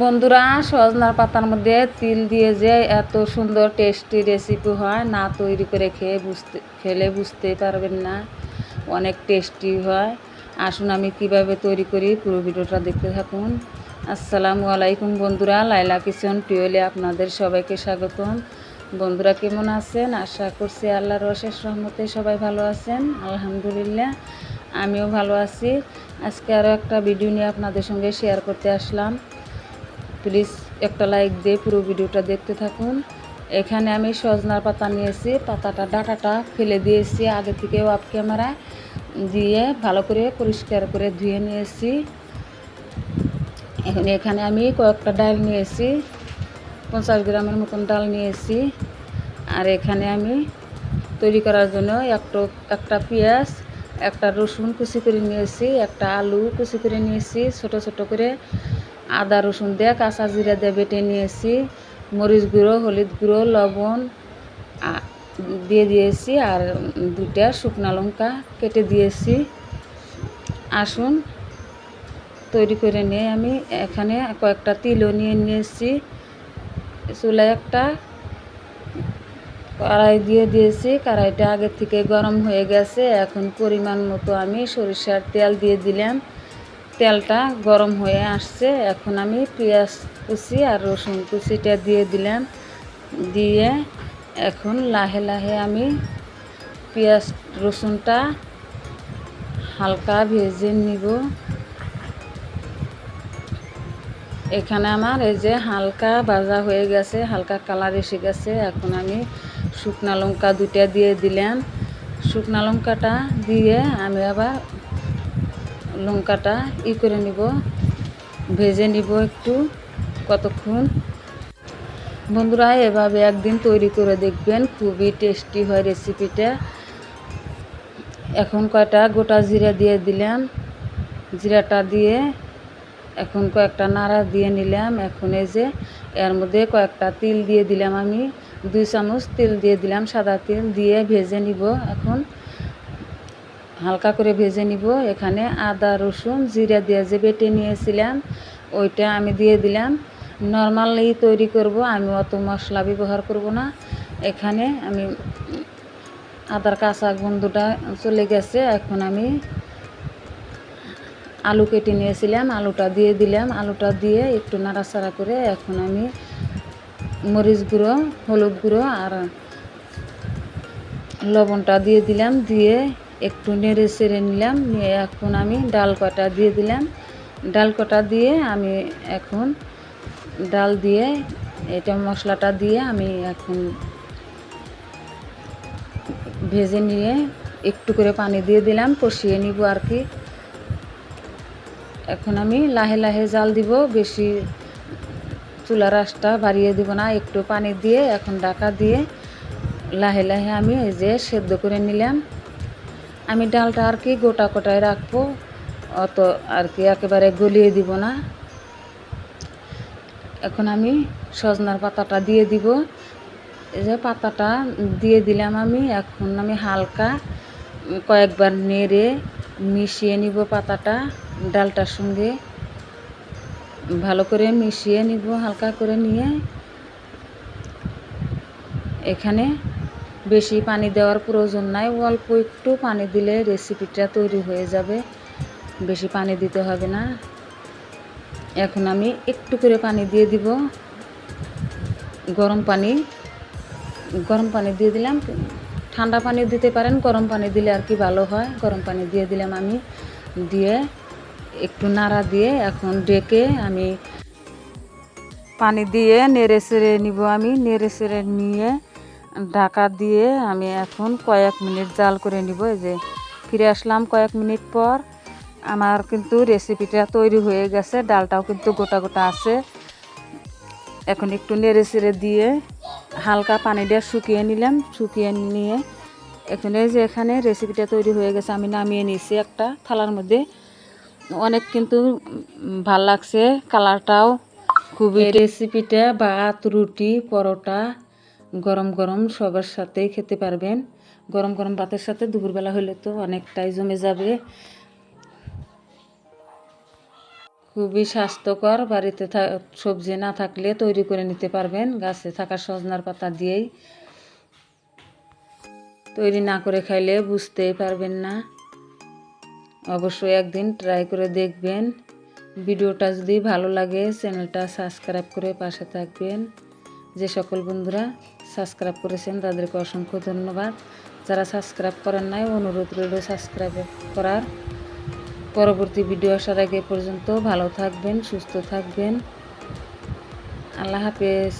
বন্ধুরা, সজনার পাতার মধ্যে তিল দিয়ে যে এত সুন্দর টেস্টি রেসিপি হয়, না তৈরি করে খেয়ে বুঝতে, খেলে বুঝতেই পারবেন না। অনেক টেস্টি হয়। আসুন আমি কীভাবে তৈরি করি পুরো ভিডিওটা দেখতে থাকুন। আসসালামু আলাইকুম বন্ধুরা লাইলা কিচেন টিওলে আপনাদের সবাইকে স্বাগতম। বন্ধুরা কেমন আছেন? আশা করছি আল্লাহর অশেষ রহমতে সবাই ভালো আছেন। আলহামদুলিল্লাহ, আমিও ভালো আছি। আজকে আরও একটা ভিডিও নিয়ে আপনাদের সঙ্গে শেয়ার করতে আসলাম। প্লিজ একটা লাইক দিয়ে পুরো ভিডিওটা দেখতে থাকুন। এখানে আমি সজনার পাতা নিয়েছি, পাতাটা ডাটাটা ফেলে দিয়েছি আগে থেকে অফ ক্যামেরায় দিয়ে ভালো করে পরিষ্কার করে ধুয়ে নিয়েছি। এখন এখানে আমি কয়েকটা ডাল নিয়েছি, পঞ্চাশ গ্রামের মতন ডাল নিয়েছি। আর এখানে আমি তৈরি করার জন্য একটা একটা পেঁয়াজ, একটা রসুন কুচি করে নিয়েছি, একটা আলু কুচি করে নিয়েছি, ছোট ছোট করে আদা রসুন দিয়ে কাঁচা জিরা দিয়ে বেটে নিয়েছি, মরিচ গুঁড়ো, হলুদ গুঁড়ো, লবণ দিয়ে দিয়েছি আর দুটা শুকনো লঙ্কা কেটে দিয়েছি। আসুন, তৈরি করে নিয়ে আমি এখানে কয়েকটা তিলও নিয়ে নিয়েছি। চুলায় একটা কড়াই দিয়ে দিয়েছি, কড়াইটা আগে থেকে গরম হয়ে গেছে, এখন পরিমাণ মতো আমি সরিষার তেল দিয়ে দিলাম। তেলটা গরম হয়ে আসছে। এখন আমি পেঁয়াজ কুচি আর রসুন কুচিটা দিয়ে দিলাম। দিয়ে এখন লাহে লাহে আমি পেঁয়াজ, রসুনটা হালকা ভেজে নিব। এখানে আমার এই যে হালকা ভাজা হয়ে গেছে, হালকা কালার এসে গেছে। এখন আমি শুকনা লঙ্কা দুটা দিয়ে দিলাম। শুকনা লঙ্কাটা দিয়ে আমি আবার লঙ্কাটা ই করে নিব, ভেজে নিব একটু কতক্ষণ। বন্ধুরা, এভাবে একদিন তৈরি করে দেখবেন, খুবই টেস্টি হয় রেসিপিটা। এখন কয়টা? গোটা জিরা দিয়ে দিলাম। জিরাটা দিয়ে এখন কয়েকটা নাড়া দিয়ে নিলাম। এখন এই যে এর মধ্যে কয়েকটা তিল দিয়ে দিলাম আমি। দুই চামচ তেল দিয়ে দিলাম, সাদা তেল দিয়ে ভেজে নিব এখন। হালকা করে ভেজে নিব। এখানে আদা, রসুন, জিরা দিয়ে যে বেটে নিয়েছিলাম, ওইটা আমি দিয়ে দিলাম। নর্মালি তৈরি করব, আমি অত মশলা ব্যবহার করব না। এখানে আমি আদার কাঁচা গন্ধটা চলে গেছে। এখন আমি আলু কেটে নিয়েছিলাম, আলুটা দিয়ে দিলাম। আলুটা দিয়ে একটু নাড়াচাড়া করে এখন আমি মরিচ গুঁড়ো, হলুদ গুঁড়ো আর লবণটা দিয়ে দিলাম। দিয়ে একটু নেড়ে চেড়ে নিলাম, নিয়ে এখন আমি ডাল কটা দিয়ে দিলাম। ডাল কটা দিয়ে আমি এখন ডাল দিয়ে এটা মশলাটা দিয়ে আমি এখন ভেজে নিয়ে একটু করে পানি দিয়ে দিলাম, কষিয়ে নিব আর কি। এখন আমি লাহে লাহে জাল দিব, বেশি চুলার আঁচটা বাড়িয়ে দিব না, একটু পানি দিয়ে এখন ডাকা দিয়ে লাহে লাহে আমি এই যে সেদ্ধ করে নিলাম। আমি ডালটা আর কি গোটা কোটায় রাখব, অত আর কি একেবারে গলিয়ে দিব না। এখন আমি সজনার পাতাটা দিয়ে দিব। এই যে পাতাটা দিয়ে দিলাম আমি, এখন আমি হালকা কয়েকবার নেড়ে মিশিয়ে নিব পাতাটা, ডালটার সঙ্গে। ভালো করে মিশিয়ে নিব, হালকা করে নিয়ে। এখানে বেশি পানি দেওয়ার প্রয়োজন নাই। অল্প একটু পানি দিলে রেসিপিটা তৈরি হয়ে যাবে। বেশি পানি দিতে হবে না। এখন আমি একটু করে পানি দিয়ে দিব। গরম পানি গরম পানি দিয়ে দিলাম। ঠান্ডা পানি দিতে পারেন, গরম পানি দিলে আর কি ভালো হয়। গরম পানি দিয়ে দিলাম আমি। দিয়ে একটু নাড়া দিয়ে এখন ডেকে আমি পানি দিয়ে নেড়ে চেড়ে নিব আমি। নেড়ে চেড়ে নিয়ে ঢাকা দিয়ে আমি এখন কয়েক মিনিট জাল করে নিব। এই যে ফিরে আসলাম কয়েক মিনিট পর। আমার কিন্তু রেসিপিটা তৈরি হয়ে গেছে, ডালটাও কিন্তু গোটা গোটা আছে। এখন একটু নেড়ে চেড়ে দিয়ে হালকা পানি দিয়ে শুকিয়ে নিলাম। শুকিয়ে নিয়ে এখানে যে এখানে রেসিপিটা তৈরি হয়ে গেছে, আমি নামিয়ে নিয়েছি একটা থালার মধ্যে। অনেক কিন্তু ভালো লাগছে, কালারটাও খুবই রেসিপিটা ভাত, রুটি, পরোটা গরম গরম সবার সাথেই খেতে পারবেন। গরম গরম ভাতের সাথে দুপুরবেলা হলে তো অনেকটাই জমে যাবে। খুবই স্বাস্থ্যকর, বাড়িতে সবজি না থাকলে তৈরি করে নিতে পারবেন। গাছে থাকা সজনার পাতা দিয়েই তৈরি না করে খাইলে বুঝতেই পারবেন না। অবশ্যই একদিন ট্রাই করে দেখবেন। ভিডিওটা যদি ভালো লাগে, চ্যানেলটা সাবস্ক্রাইব করে পাশে থাকবেন। যে সকল বন্ধুরা সাবস্ক্রাইব করেছেন, তাদেরকে অসংখ্য ধন্যবাদ। যারা সাবস্ক্রাইব করেন নাই, অনুরোধ রইল সাবস্ক্রাইব করার। পরবর্তী ভিডিও আসার আগে পর্যন্ত ভালো থাকবেন, সুস্থ থাকবেন। আল্লাহ হাফেজ।